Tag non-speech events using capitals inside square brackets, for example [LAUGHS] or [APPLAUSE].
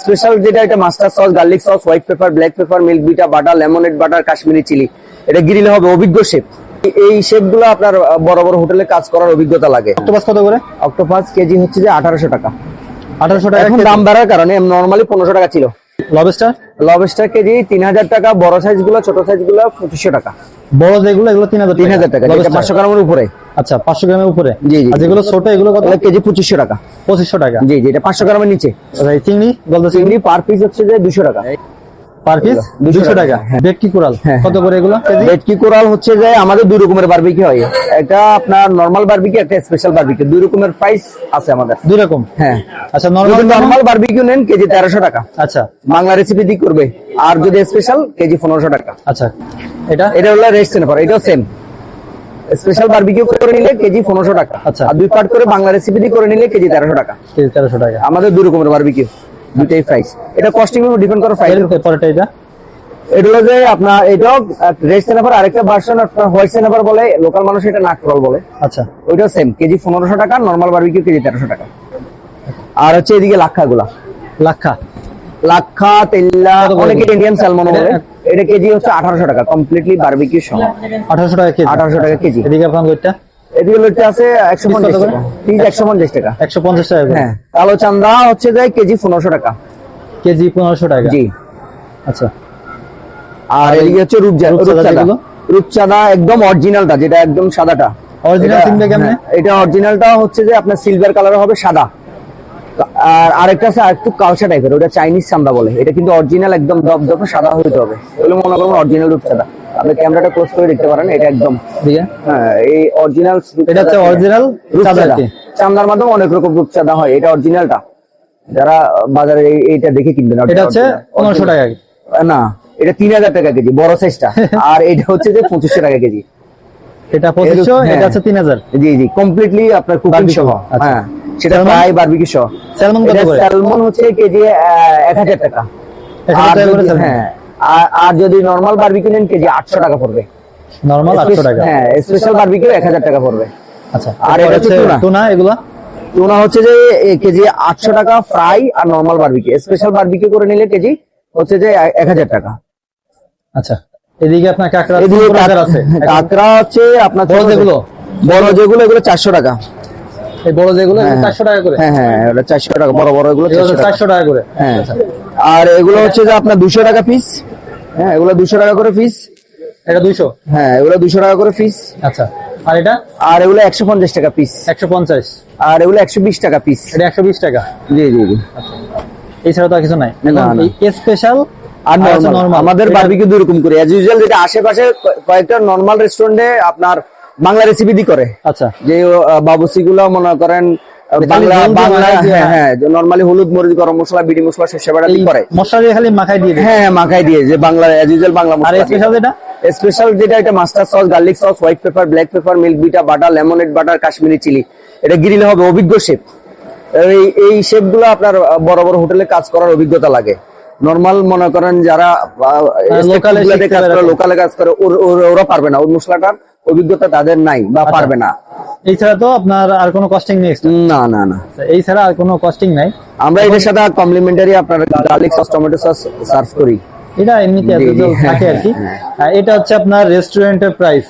Special যেটা এটা master sauce garlic sauce white pepper black pepper milk beta butter lemonade butter Kashmiri chilli. এটা গ্রিলে হবে অভিজ্ঞ শেফ। এই শেফগুলো আপনার বড় বড় হোটেলে কাজ করার অভিজ্ঞতা লাগে। অক্টোপাস কত করে? অক্টোপাস কেজি হচ্ছে যে আঠারোশো টাকা। আঠারোশো টাকা এখন দাম বাড়ার কারণে নর্মালি পনেরোশো টাকা ছিল। লবস্টার লবস্টার কেজি তিন হাজার টাকা বড় সাইজগুলো ছোট সাইজগুলো পঁচিশশো টাকা। বড় যেগুলো এগুলো তিন হাজার তিন হাজার টাকা। পাঁচশো গ্রামের উপরে। আচ্ছা পাঁচশো গ্রামের উপরে? জি, জি, আর যেগুলো ছোট এগুলো কত? কেজি পঁচিশশো টাকা। পঁচিশশো টাকা। জি জি এটা পাঁচশো গ্রামের নিচে। আচ্ছা, চিংড়ি গলদা চিংড়ি? পার পিস হচ্ছে যে টাকা। পার পিস 200 টাকা। হ্যাঁ। ভেটকি কোরাল? হ্যাঁ, কত করে এগুলো কেজি? ভেটকি কোরাল হচ্ছে যে আমাদের দুই রকমের বারবিকি হয়। এটা আপনার নর্মাল বারবিকি একটা স্পেশাল বারবিকি দুই রকমের প্রাইস আছে আমাদের। দুই রকম? হ্যাঁ। আচ্ছা নর্মাল নর্মাল বারবিকিউ নেন কেজি টাকা। আচ্ছা। বাংলা রেসিপি দিয়ে করবে। আর যদি স্পেশাল কেজি পনেরোশো টাকা। আচ্ছা। এটা? এটা হলো রেস্ট সেন্টার এটাও সেম স্পেশাল বারবিকিউ করে নিলে কেজি পনেরোশো টাকা। আচ্ছা। আর দুই পার্ট করে বাংলা রেসিপি দিয়ে করে নিলে কেজি তেরোশো টাকা। কেজি তেরোশো টাকা। আমাদের দুই রকমের বারবিকিউ দুইটাই প্রাইস এটা কস্টিং ডিপেন্ড করে এর পরেটা এটা? এটা হলো যে আপনার এটাও রেড সেনাফার আরেকটা ভার্সন আপনার হোয়াইট সেনাফার বলে লোকাল মানুষ এটা নাকরল বলে। আচ্ছা। ওইটাও সেম কেজি পনেরোশো টাকা নর্মাল বারবিকিউ কেজি তেরোশো টাকা। আর হচ্ছে এদিকে লাক্ষা গুলা লাক্ষা। লাক্ষা তেল্লা অনেকে ইন্ডিয়ান স্যালমন বলে। এটা- কেজি হচ্ছে আঠারোশো টাকা কমপ্লিটলি বারবিকিউ সহ। আঠারোশো টাকা কেজি। আঠারোশো টাকা কেজি। এদিকে আপনার ওইটা এদিকে লোটটা আছে একশো পঞ্চাশ? টাকা। পিস একশো পঞ্চাশ টাকা। একশো পঞ্চাশ টাকা হ্যাঁ কালো চান্দা হচ্ছে যে কেজি পনেরোশো টাকা। কেজি পনেরোশো টাকা? জি। আচ্ছা। আর এদিকে হচ্ছে রূপচাঁদা রূপচাঁদা? রূপচাঁদা একদম অরিজিনালটা যেটা একদম সাদাটা। Original এটা- কেমনে? হ্যাঁ, এটা অরিজিনালটা হচ্ছে যে আপনার সিলভার কালার হবে সাদা। আর আরেকটা আছে একটু কালসা টাইপের ওটা চাইনিজ চান্দা বলে। এটা কিন্তু অরিজিনাল একদম দপদপে সাদা হইতে হবে। এগুলো মনে অরিজিনাল রূপচাঁদা আপনি ক্যামেরাটা ক্লোজ করে দেখতে পারেন এটা একদম। হ্যাঁ এই অরিজিনাল এটা হচ্ছে অরিজিনাল কি। মাধ্যমে অনেক রকম রূপচাঁদা হয় এটা অরিজিনালটা যারা বাজারে এইটা দেখে কিনবেন এটা হচ্ছে টাকা না এটা তিন হাজার টাকা কেজি বড় সাইজটা [LAUGHS] আর এটা হচ্ছে যে পঁচিশশো টাকা কেজি। এটা পঁচিশশো হ্যাঁ। এটা হচ্ছে তিন হাজার। জি জি কমপ্লিটলি আপনার কুকিং সহ। আচ্ছা। হ্যাঁ। সেটা Salmon? প্রায় বারবিকি সহ। স্যালমন কত করে? স্যালমন হচ্ছে কেজি এক হাজার টাকা। এক হাজার আর টাকা করে যদি- salmon? হ্যাঁ আর- আর যদি নর্মাল বারবিকিউ নেন কেজি আটশো টাকা পড়বে। নর্মাল আটশো টাকা? হ্যাঁ স্পেশাল বারবিকিউ এক হাজার টাকা পড়বে। আচ্ছা আর এটা হচ্ছে টুনা। এগুলা? টুনা হচ্ছে যে কেজি আটশো টাকা ফ্রাই আর নর্মাল বারবিকিউ স্পেশাল বারবিকিউ করে নিলে কেজি হচ্ছে যে এক হাজার টাকা। আচ্ছা এদিকে আপনার কাঁকড়া এদিকে হাজার আছে। কাঁকড়া হচ্ছে আপনার বড় যেগুলো? বড় যেগুলো এগুলো চারশো টাকা। এই বড় যেগুলো হ্যাঁ। টাকা করে। হ্যাঁ হ্যাঁ ওটা টাকা বড় বড় এগুলো চারশো টাকা করে। হ্যাঁ। আর এগুলো হচ্ছে যে আপনার দুশো টাকা পিস হ্যাঁ এগুলো দুশো টাকা করে পিস এটা দুইশো? হ্যাঁ এগুলো দুশো টাকা করে পিস আচ্ছা। আর এটা? আর এগুলো একশো পঞ্চাশ টাকা পিস একশো পঞ্চাশ। আর এগুলো একশো বিশ টাকা পিস এটা একশো বিশ টাকা? জি জি জি। এছাড়া তো আর কিছু নাই। স্পেশাল আর আমাদের বারবিকিউ দুই রকম করে। অ্যাজ ইউজুয়াল যেটা আশেপাশে কয়েকটা নর্মাল রেস্টুরেন্টে আপনার বাংলা রেসিপি দি করে। আচ্ছা। যে বাবুসি গুলো মনে করেন বাংলা বাংলা হ্যাঁ হ্যাঁ। নর্মালি হলুদ মরিচ গরম মশলা বিড়ি মশলা সর্ষে বাটা দিয়ে করে। মশলা দিয়ে খালি মাখাই দিয়ে হ্যাঁ হ্যাঁ মাখাই দিয়ে যে বাংলা অ্যাজ ইউজুয়াল বাংলা আর স্পেশাল যেটা? স্পেশাল যেটা এটা master sauce garlic sauce white pepper black pepper milk beta butter lemonade butter Kashmiri chilli এটা গ্রিলে হবে অভিজ্ঞ শেফ এই এই শেফগুলো আপনার বড় বড় হোটেলে কাজ করার অভিজ্ঞতা লাগে। নর্মাল মনে করেন যারা শিখতে কাজ করে লোকালে কাজ করে ওর- পারবে না। ওই মশলাটার অভিজ্ঞতা তাদের নাই বা আচ্ছা। পারবে না। এছাড়া তো আপনার আর কোনো কস্টিং নেই না না না। এই ছাড়া আর কোনো কস্টিং নাই। আমরা এটার সাথে কমপ্লিমেন্টারি আপনার garlic sauce tomato sauce serve করি। এটা এমনিতে থাকে আর কি। হ্যাঁ, এটা হচ্ছে আপনার রেস্টুরেন্টের প্রাইস